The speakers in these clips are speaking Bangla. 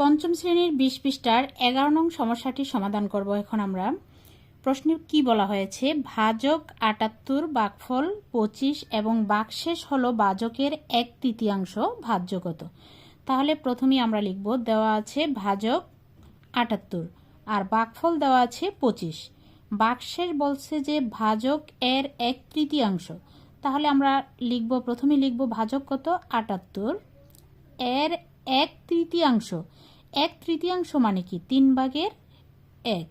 পঞ্চম শ্রেণির বিশ পৃষ্ঠার এগারো নং সমস্যাটি সমাধান করব এখন আমরা। প্রশ্নে কি বলা হয়েছে? ভাজক আটাত্তর, বাকফল পঁচিশ এবং বাকশেষ হল ভাজকের এক তৃতীয়াংশ ভাজ্য কত তাহলে প্রথমেই আমরা লিখব, দেওয়া আছে ভাজক আটাত্তর আর বাকফল দেওয়া আছে পঁচিশ। বাকশেষ বলছে যে ভাজক এর এক তৃতীয়াংশ। তাহলে আমরা লিখব, প্রথমে লিখব ভাজক কত? আটাত্তর এর এক তৃতীয়াংশ। এক তৃতীয়াংশ মানে কি? তিন ভাগের এক।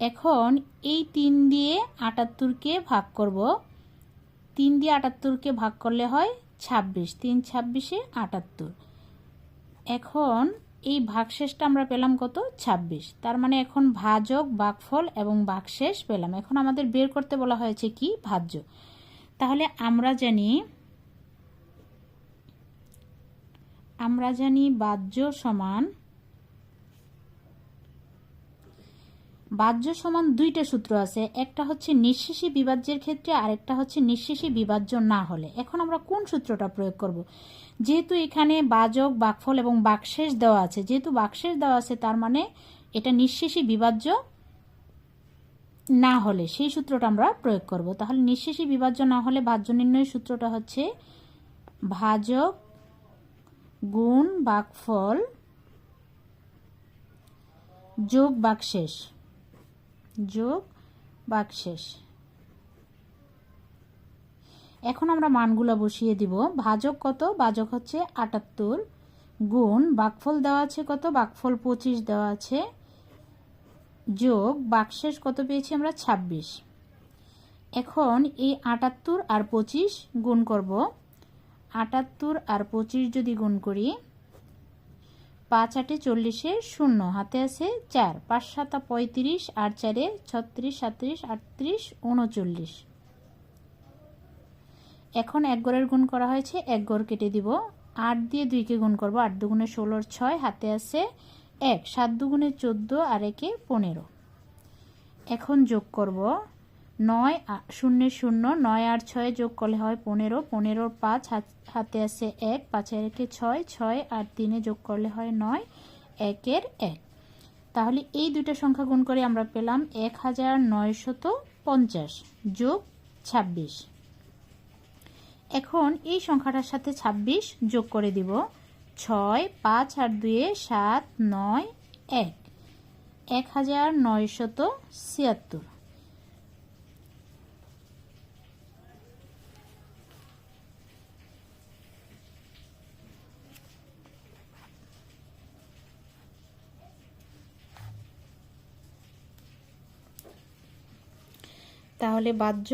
এখন এই তিন দিয়ে আটাত্তরকে ভাগ করব। তিন দিয়ে আটাত্তরকে ভাগ করলে হয় ছাব্বিশ। তিন ছাব্বিশে আটাত্তর। এখন এই ভাগশেষটা আমরা পেলাম কত? ছাব্বিশ। তার মানে এখন ভাজক ভাগফল এবং ভাগশেষ পেলাম। এখন আমাদের বের করতে বলা হয়েছে কি? ভাজ্য। তাহলে আমরা জানি আমরা জানি বাহ্য সমান বাহ্য সমান দুইটা সূত্র আছে। একটা হচ্ছে নিঃশেষী বিভাজ্যের ক্ষেত্রে, আরেকটা হচ্ছে নিঃশেষী বিভাজ্য না হলে। এখন আমরা কোন সূত্রটা প্রয়োগ করব? যেহেতু এখানে বাজক বাকফল এবং বাকশেষ দেওয়া আছে, যেহেতু বাকশেষ দেওয়া আছে, তার মানে এটা নিঃশেষী বিভাজ্য না হলে, সেই সূত্রটা আমরা প্রয়োগ করব। তাহলে নিঃশেষী বিভাজ্য না হলে ভাজ্য নির্ণয়ের সূত্রটা হচ্ছে ভাজক গুণ বাকফল যোগ বাকশেষ। যোগ বাকশেষ। এখন আমরা মানগুলো বসিয়ে দিব। ভাজক কত? ভাজক হচ্ছে আটাত্তর। গুণ বাকফল দেওয়া আছে কত? বাকফল পঁচিশ দেওয়া আছে। যোগ বাকশেষ কত পেয়েছি আমরা? ২৬ এখন এই আটাত্তর আর পঁচিশ গুণ করব। আটাত্তর আর পঁচিশ যদি গুণ করি, পাঁচ আটে চল্লিশে শূন্য, হাতে আছে চার, পাঁচ সাতা পঁয়ত্রিশ, আর চারে ছত্রিশ, সাত্রিশ, আটত্রিশ, উনচল্লিশ। এখন এক গড়ের গুণ করা হয়েছে, এক গড় কেটে দিব। আট দিয়ে দুইকে গুণ করব, আট দুগুণে ষোলোর ছয়, হাতে আছে এক, সাত দুগুণে চোদ্দ আর একে পনেরো। এখন যোগ করব নয় শূন্য শূন্য নয় আর ছয় যোগ করলে হয় পনেরো। পনেরোর পাঁচ হাতে আছে এক পাঁচের একে ছয় ছয় আর তিনে যোগ করলে হয় নয়, একের এক। তাহলে এই দুইটা সংখ্যা গুণ করে আমরা পেলাম এক হাজার নয়শত পঞ্চাশ যোগ ছাব্বিশ। এখন এই সংখ্যাটার সাথে ছাব্বিশ যোগ করে দিব ছয়, পাঁচ আর দুয়ে সাত, নয়, এক। এক হাজার নয়শত ছিয়াত্তর। তাহলে বাহ্য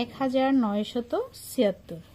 এক হাজার নয়শত ছিয়াত্তর।